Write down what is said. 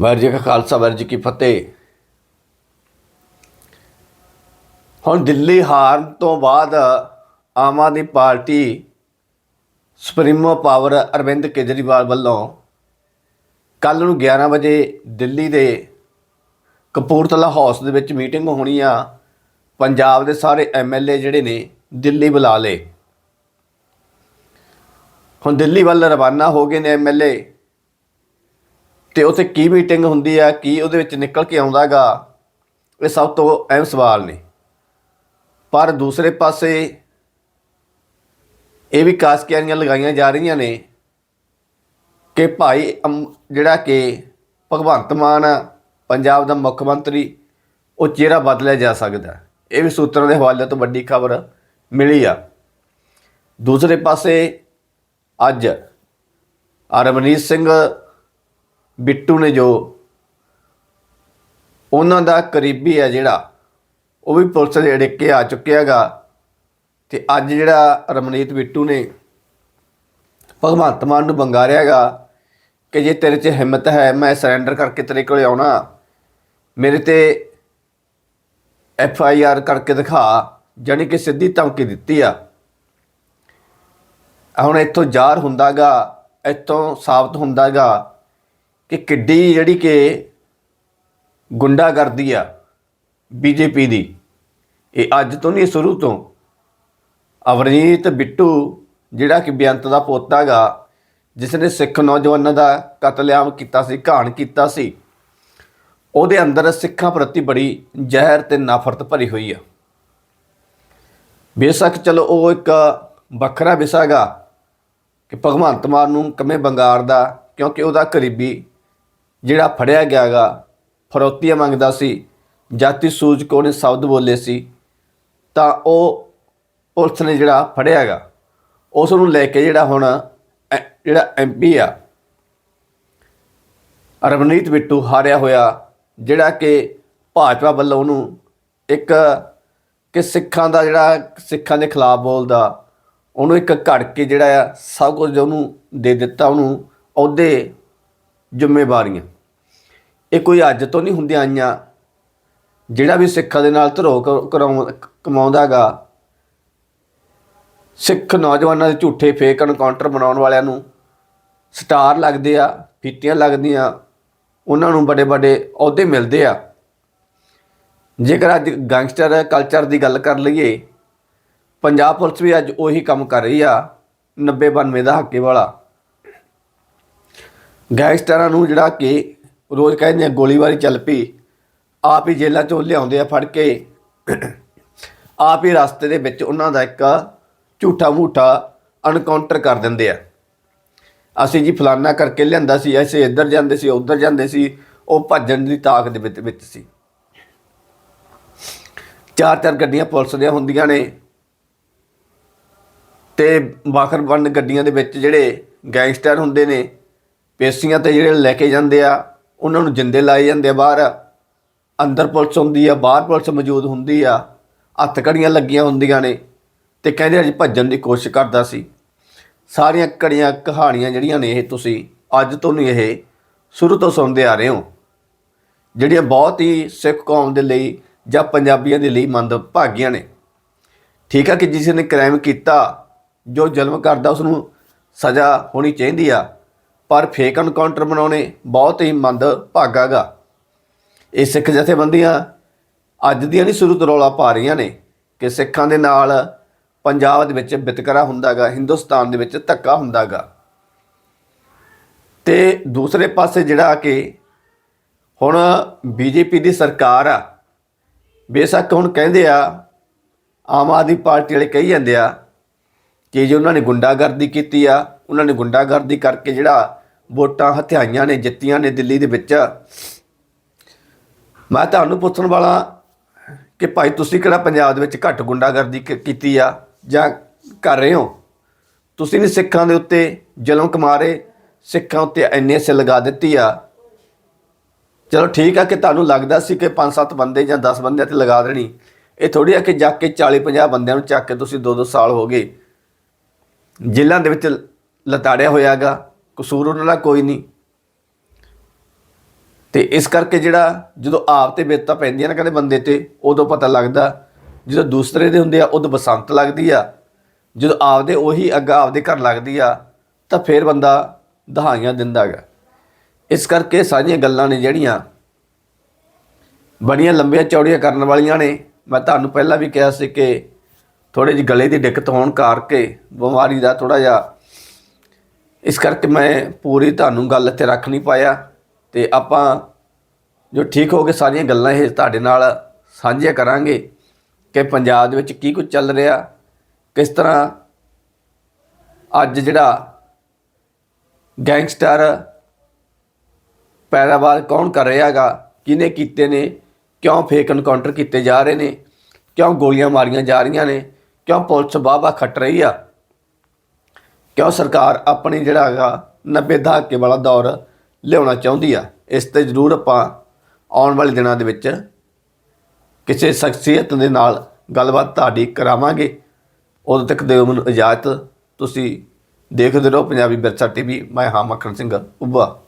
ਵਾਹਿਗੁਰੂ ਜੀ ਕਾ ਖਾਲਸਾ ਵਾਹਿਗੁਰੂ ਜੀ ਕੀ ਫਤਿਹ। ਹੁਣ ਦਿੱਲੀ ਹਾਰਨ ਤੋਂ ਬਾਅਦ Aam Aadmi party supremo power Arvind Kejriwal ਵੱਲੋਂ ਕੱਲ ਨੂੰ 11 ਵਜੇ ਦਿੱਲੀ ਦੇ ਕਪੂਰਥਲਾ ਹਾਊਸ ਦੇ ਵਿੱਚ ਮੀਟਿੰਗ ਹੋਣੀ ਆ। ਪੰਜਾਬ ਦੇ ਸਾਰੇ ਐਮਐਲਏ ਜਿਹੜੇ ਨੇ, ਦਿੱਲੀ ਬੁਲਾ ਲਏ। ਹੁਣ ਦਿੱਲੀ ਵੱਲ ਰਵਾਨਾ ਹੋ ਗਏ ਨੇ ਐਮਐਲਏ ਤੇ ਉੱਥੇ ਕੀ ਮੀਟਿੰਗ ਹੁੰਦੀ ਆ, ਕੀ ਉਹਦੇ ਵਿੱਚ ਨਿਕਲ ਕੇ ਆਉਂਦਾਗਾ, ਇਹ ਸਭ ਤੋਂ ਅਹਿਮ ਸਵਾਲ ਨੇ। ਪਰ ਦੂਸਰੇ ਪਾਸੇ ਇਹ ਵੀ ਕਾਸਕਿਆਰੀਆਂ ਲਗਾਈਆਂ ਜਾ ਰਹੀਆਂ ਨੇ ਕਿ ਭਾਈ ਅਮ- ਜਿਹੜਾ ਕਿ ਭਗਵੰਤ ਮਾਨ ਪੰਜਾਬ ਦਾ ਮੁੱਖ ਮੰਤਰੀ, ਉਹ ਚਿਹਰਾ ਬਦਲਿਆ ਜਾ ਸਕਦਾ ਇਹ ਵੀ ਸੂਤਰਾਂ ਦੇ ਹਵਾਲੇ ਤੋਂ ਵੱਡੀ ਖਬਰ ਮਿਲੀ ਆ। ਦੂਸਰੇ ਪਾਸੇ ਅੱਜ ਅਰਮਨੀਤ ਸਿੰਘ ਬਿੱਟੂ ਨੇ ਜੋ ਉਹਨਾਂ ਦਾ ਕਰੀਬੀ ਹੈ ਜਿਹੜਾ, ਉਹ ਵੀ ਪੁਲਿਸ ਦੇ ਅੜਿੱਕੇ ਆ ਚੁੱਕਿਆ ਹੈਗਾ। ਤੇ ਅੱਜ ਜਿਹੜਾ ਰਮਨੀਤ ਬਿੱਟੂ ਨੇ ਭਗਵੰਤ ਮਾਨ ਨੂੰ ਬੰਗਾਰਿਆ ਹੈਗਾ ਕਿ ਜੇ ਤੇਰੇ 'ਚ ਹਿੰਮਤ ਹੈ, ਮੈਂ ਸਰੈਂਡਰ ਕਰਕੇ ਤੇਰੇ ਕੋਲ ਆਉਣਾ, ਮੇਰੇ ਤੇ ਐਫ ਆਈ ਆਰ ਕਰਕੇ ਦਿਖਾ, ਜਾਣੀ ਕਿ ਸਿੱਧੀ ਧਮਕੀ ਦਿੱਤੀ ਆ। ਹੁਣ ਇੱਥੋਂ ਜ਼ਾਹਰ ਹੁੰਦਾਗਾ ਇੱਥੋਂ ਸਾਬਤ ਹੁੰਦਾਗਾ ਕਿ ਕਿੱਡੀ ਜਿਹੜੀ ਕਿ ਗੁੰਡਾਗਰਦੀ ਆ ਬੀਜੇਪੀ ਦੀ। ਇਹ ਅੱਜ ਤੋਂ ਨਹੀਂ ਸ਼ੁਰੂ ਤੋਂ। ਅਵਰਨੀਤ ਬਿੱਟੂ, ਜਿਹੜਾ ਕਿ ਬੇਅੰਤ ਦਾ ਪੋਤਾ ਗਾ ਜਿਸ ਨੇ ਸਿੱਖ ਨੌਜਵਾਨਾਂ ਦਾ ਕਤਲੇਆਮ ਕੀਤਾ ਸੀ, ਘਾਣ ਕੀਤਾ ਸੀ, ਉਹਦੇ ਅੰਦਰ ਸਿੱਖਾਂ ਪ੍ਰਤੀ ਬੜੀ ਜ਼ਹਿਰ ਤੇ ਨਫ਼ਰਤ ਭਰੀ ਹੋਈ ਆ। ਬੇਸ਼ੱਕ ਚਲੋ, ਉਹ ਇੱਕ ਵੱਖਰਾ ਵਿਸ਼ਾ ਗਾ ਕਿ ਭਗਵੰਤ ਮਾਨ ਨੂੰ ਕਮੇ ਬੰਗਾਰ ਦਾ ਕਿਉਂਕਿ ਉਹਦਾ ਕਰੀਬੀ ਜਿਹੜਾ ਫੜਿਆ ਗਿਆਗਾ, ਫਰੋਤੀਆਂ ਮੰਗਦਾ ਸੀ, ਜਾਤੀ ਸੂਝਕੋ ਨੇ ਸ਼ਬਦ ਬੋਲੇ ਸੀ, ਤਾਂ ਉਹ ਪੁਲਿਸ ਨੇ ਜਿਹੜਾ ਫੜਿਆਗਾ ਉਸ ਨੂੰ ਲੈ ਕੇ ਜਿਹੜਾ ਹੁਣ, ਐ- ਜਿਹੜਾ ਐਮਪੀ ਆ, ਰਵਨੀਤ ਬਿੱਟੂ ਹਾਰਿਆ ਹੋਇਆ, ਜਿਹੜਾ ਕਿ ਭਾਜਪਾ ਵੱਲੋਂ ਉਹਨੂੰ ਇੱਕ ਕਿ ਸਿੱਖਾਂ ਦਾ ਜਿਹੜਾ, ਸਿੱਖਾਂ ਦੇ ਖਿਲਾਫ ਬੋਲਦਾ, ਉਹਨੂੰ ਇੱਕ ਘੜ ਕੇ ਜਿਹੜਾ ਆ, ਸਭ ਕੁਝ ਉਹਨੂੰ ਦੇ ਦਿੱਤਾ, ਉਹਨੂੰ ਅਹੁਦੇ ਜ਼ਿੰਮੇਵਾਰੀਆਂ। ਇਹ ਕੋਈ ਅੱਜ ਤੋਂ ਨਹੀਂ ਹੁੰਦੀਆਂ ਆਈਆਂ। ਜਿਹੜਾ ਵੀ ਸਿੱਖਾਂ ਦੇ ਨਾਲ ਧਰੋ ਕਮਾਉਂਦਾਗਾ ਸਿੱਖ ਨੌਜਵਾਨਾਂ ਦੇ ਝੂਠੇ ਫੇਕ ਐਨਕਾਊਂਟਰ ਬਣਾਉਣ ਵਾਲਿਆਂ ਨੂੰ ਸਟਾਰ ਲੱਗਦੇ ਆ, ਫੀਤੀਆਂ ਲੱਗਦੀਆਂ, ਉਹਨਾਂ ਨੂੰ ਵੱਡੇ ਵੱਡੇ ਅਹੁਦੇ ਮਿਲਦੇ ਆ। ਜੇਕਰ ਅੱਜ ਗੈਂਗਸਟਰ ਕਲਚਰ ਦੀ ਗੱਲ ਕਰ ਲਈਏ, ਪੰਜਾਬ ਪੁਲਿਸ ਵੀ ਅੱਜ ਉਹੀ ਕੰਮ ਕਰ ਰਹੀ ਆ 90 92 ਦਾ ਹੱਕੇ ਵਾਲਾ। ਗੈਂਗਸਟਰਾਂ ਨੂੰ ਜਿਹੜਾ ਕਿ ਰੋਜ਼ ਕਹਿੰਦੇ ਆ, ਗੋਲੀਬਾਰੀ ਚੱਲ ਪਈ। ਆਪ ਹੀ ਜੇਲ੍ਹਾਂ ਚੋਂ ਲਿਆਉਂਦੇ ਆ ਫੜ ਕੇ। ਆਪ ਹੀ ਰਸਤੇ ਦੇ ਵਿੱਚ ਉਹਨਾਂ ਦਾ ਇੱਕ ਝੂਠਾ ਮੂਠਾ ਅਨਕਾਊਂਟਰ ਕਰ ਦਿੰਦੇ ਆ। ਅਸੀਂ ਜੀ ਫਲਾਨਾ ਕਰਕੇ ਲਿਆਂਦਾ ਸੀ ਐਸੇ ਇੱਧਰ ਜਾਂਦੇ ਸੀ, ਉੱਧਰ ਜਾਂਦੇ ਸੀ, ਉਹ ਭੱਜਣ ਦੀ ਤਾਕ ਦੇ ਵਿੱਚ ਵਿੱਚ ਸੀ। ਚਾਰ ਚਾਰ ਗੱਡੀਆਂ ਪੁਲਿਸ ਦੀਆਂ ਹੁੰਦੀਆਂ ਨੇ। ਤੇ ਬਾਖਰਬੰਦ ਗੱਡੀਆਂ ਦੇ ਵਿੱਚ ਜਿਹੜੇ ਗੈਂਗਸਟਰ ਹੁੰਦੇ ਨੇ, ਪੇਸੀਆਂ ਤੇ ਜਿਹੜੇ ਲੈ ਕੇ ਜਾਂਦੇ ਆ ਉਹਨਾਂ ਨੂੰ ਜਿੰਦੇ ਲਾਏ ਜਾਂਦੇ ਆ ਬਾਹਰ। ਅੰਦਰ ਪੁਲਿਸ ਹੁੰਦੀ ਆ, ਬਾਹਰ ਪੁਲਿਸ ਮੌਜੂਦ ਹੁੰਦੀ ਆ। ਹੱਥ ਕੜੀਆਂ ਲੱਗੀਆਂ ਹੁੰਦੀਆਂ ਨੇ ਤੇ ਕਹਿੰਦੇ ਅੱਜ ਭੱਜਣ ਦੀ ਕੋਸ਼ਿਸ਼ ਕਰਦਾ ਸੀ। ਸਾਰੀਆਂ ਕੜੀਆਂ ਕਹਾਣੀਆਂ ਜਿਹੜੀਆਂ ਨੇ ਇਹ ਤੁਸੀਂ ਅੱਜ ਤੋਂ ਨਹੀਂ ਇਹ ਸ਼ੁਰੂ ਤੋਂ ਸੁਣਦੇ ਆ ਰਹੇ ਹੋ। ਜਿਹੜੀਆਂ ਬਹੁਤ ਹੀ ਸਿੱਖ ਕੌਮ ਦੇ ਲਈ ਜਾਂ ਪੰਜਾਬੀਆਂ ਦੇ ਲਈ ਮੰਦ ਭਾਗੀਆਂ ਨੇ। ਠੀਕ ਆ ਕਿ ਜਿਸ ਨੇ ਕ੍ਰਾਈਮ ਕੀਤਾ, ਜੋ ਜ਼ੁਲਮ ਕਰਦਾ ਉਸ ਨੂੰ ਸਜ਼ਾ ਹੋਣੀ ਚਾਹੀਦੀ ਆ। ਪਰ ਫੇਕ ਐਨਕਾਊਂਟਰ ਬਣਾਉਣੇ ਬਹੁਤ ਹੀ ਮੰਦ ਭਾਗਾਗਾ ਇਹ ਸਿੱਖ ਜਥੇਬੰਦੀਆਂ ਅੱਜ ਦੀਆਂ ਨਹੀਂ, ਸ਼ੁਰੂ ਤੋਂ ਰੌਲਾ ਪਾ ਰਹੀਆਂ ਨੇ ਕਿ ਸਿੱਖਾਂ ਦੇ ਨਾਲ ਪੰਜਾਬ ਦੇ ਵਿੱਚ ਵਿਤਕਰਾ ਹੁੰਦਾਗਾ ਹਿੰਦੁਸਤਾਨ ਦੇ ਵਿੱਚ ਧੱਕਾ ਹੁੰਦਾਗਾ ਤੇ ਦੂਸਰੇ ਪਾਸੇ ਜਿਹੜਾ ਕਿ ਹੁਣ ਬੀਜੇਪੀ ਦੀ ਸਰਕਾਰ ਆ, ਬੇਸ਼ੱਕ ਹੁਣ ਕਹਿੰਦੇ ਆ, ਆਮ ਆਦਮੀ ਪਾਰਟੀ ਵਾਲੇ ਕਹੀ ਜਾਂਦੇ ਆ ਕਿ ਜੇ ਉਹਨਾਂ ਨੇ ਗੁੰਡਾਗਰਦੀ ਕੀਤੀ ਆ, ਉਹਨਾਂ ਨੇ ਗੁੰਡਾਗਰਦੀ ਕਰਕੇ ਜਿਹੜਾ ਵੋਟਾਂ ਹਥਿਆਈਆਂ ਨੇ, ਜਿੱਤੀਆਂ ਨੇ ਦਿੱਲੀ ਦੇ ਵਿੱਚ। ਮੈਂ ਤੁਹਾਨੂੰ ਪੁੱਛਣ ਵਾਲਾ ਕਿ ਭਾਈ ਤੁਸੀਂ ਕਿਹੜਾ ਪੰਜਾਬ ਦੇ ਵਿੱਚ ਘੱਟ ਗੁੰਡਾਗਰਦੀ ਕ- ਕੀਤੀ ਆ ਜਾਂ ਕਰ ਰਹੇ ਹੋ? ਤੁਸੀਂ ਨੇ ਸਿੱਖਾਂ ਦੇ ਉੱਤੇ ਜ਼ੁਲਮ ਕਮਾਰੇ, ਸਿੱਖਾਂ ਉੱਤੇ ਐਨਐਸ ਲਗਾ ਦਿੱਤੀ ਆ। ਚਲੋ ਠੀਕ ਆ ਕਿ ਤੁਹਾਨੂੰ ਲੱਗਦਾ ਸੀ ਕਿ 5-7 ਬੰਦੇ ਜਾਂ 10 ਬੰਦਿਆਂ ਤੇ ਲਗਾ ਦੇਣੀ। ਇਹ ਥੋੜੀ ਆ ਕਿ ਜਾ ਕੇ 40-50 ਬੰਦਿਆਂ ਨੂੰ ਚੱਕ ਕੇ ਤੁਸੀਂ 2-2 ਸਾਲ ਹੋ ਗਏ। ਜੇਲ੍ਹਾਂ ਦੇ ਵਿੱਚ ਲਤਾੜਿਆ ਹੋਇਆਗਾ। ਕਸੂਰ ਉਹਨਾਂ ਦਾ ਕੋਈ ਨਹੀਂ। ਤੇ ਇਸ ਕਰਕੇ ਜਿਹੜਾ ਜਦੋਂ ਆਪ ਤੇ ਬਿਪਤਾ ਪੈਂਦੀਆਂ ਨਾ ਕਹਿੰਦੇ ਬੰਦੇ ਤੇ, ਉਦੋਂ ਪਤਾ ਲੱਗਦਾ, ਜਦੋਂ ਦੂਸਰੇ ਦੇ ਹੁੰਦੇ ਆ, ਉਦੋਂ ਬਸੰਤ ਲੱਗਦੀ ਆ। ਜਦੋਂ ਆਪਦੇ ਉਹੀ ਅੱਗਾ ਆਪਦੇ ਘਰ ਲੱਗਦੀ ਆ, ਤਾਂ ਫਿਰ ਬੰਦਾ ਦਹਾਈਆਂ ਦਿੰਦਾ ਹੈਗਾ। ਇਸ ਕਰਕੇ ਸਾਰੀਆਂ ਗੱਲਾਂ ਨੇ ਜਿਹੜੀਆਂ ਬੜੀਆਂ ਲੰਬੀਆਂ ਚੌੜੀਆਂ ਕਰਨ ਵਾਲੀਆਂ ਨੇ। ਮੈਂ ਤੁਹਾਨੂੰ ਪਹਿਲਾਂ ਵੀ ਕਿਹਾ ਸੀ ਕਿ ਥੋੜੇ ਜਿਹੀ ਗਲੇ ਦੀ ਦਿੱਕਤ ਹੋਣ ਕਰਕੇ ਬਿਮਾਰੀ ਦਾ ਥੋੜਾ ਜਿਹਾ ਇਸ ਕਰਕੇ ਮੈਂ ਪੂਰੀ ਤੁਹਾਨੂੰ ਗੱਲ ਇੱਥੇ ਰੱਖ ਨਹੀਂ ਪਾਇਆ ਤੇ ਆਪਾਂ ਜੋ ਠੀਕ ਹੋ ਕੇ ਸਾਰੀਆਂ ਗੱਲਾਂ ਇਹ ਤੁਹਾਡੇ ਨਾਲ ਸਾਂਝੀਆਂ ਕਰਾਂਗੇ ਕਿ ਪੰਜਾਬ ਦੇ ਵਿੱਚ ਕੀ ਕੁਝ ਚੱਲ ਰਿਹਾ, ਕਿਸ ਤਰ੍ਹਾਂ ਅੱਜ ਜਿਹੜਾ ਗੈਂਗਸਟਰ ਪੈਦਾਵਾਰ ਕੌਣ ਕਰ ਰਿਹਾ ਹੈਗਾ, ਕਿਹਨੇ ਕੀਤੇ ਨੇ, ਕਿਉਂ ਫੇਕ ਐਨਕਾਊਂਟਰ ਕੀਤੇ ਜਾ ਰਹੇ ਨੇ, ਕਿਉਂ ਗੋਲੀਆਂ ਮਾਰੀਆਂ ਜਾ ਰਹੀਆਂ ਨੇ, ਕਿਉਂ ਪੁਲਿਸ ਬਾਬਾ ਖੱਟ ਰਹੀ ਆ। ਕਿਉਂ ਸਰਕਾਰ ਆਪਣੀ ਜਿਹੜਾ ਹੈਗਾ 90 ਦਹਾਕੇ ਵਾਲਾ ਦੌਰ ਲਿਆਉਣਾ ਚਾਹੁੰਦੀ ਆ? ਇਸ ਤੇ ਜ਼ਰੂਰ ਆਪਾਂ ਆਉਣ ਵਾਲੇ ਦਿਨਾਂ ਦੇ ਵਿੱਚ ਕਿਸੇ ਸ਼ਖਸੀਅਤ ਦੇ ਨਾਲ ਗੱਲਬਾਤ ਤੁਹਾਡੀ ਕਰਾਵਾਂਗੇ। ਉਦੋਂ ਤੱਕ ਦਿਓ ਮੈਨੂੰ ਇਜਾਜ਼ਤ। ਤੁਸੀਂ ਦੇਖਦੇ ਰਹੋ ਪੰਜਾਬੀ ਵਿਰਸਾ ਟੀਵੀ। ਮੈਂ ਹਾਂ ਮੱਖਣ ਸਿੰਘ, ਉੱਭਾ।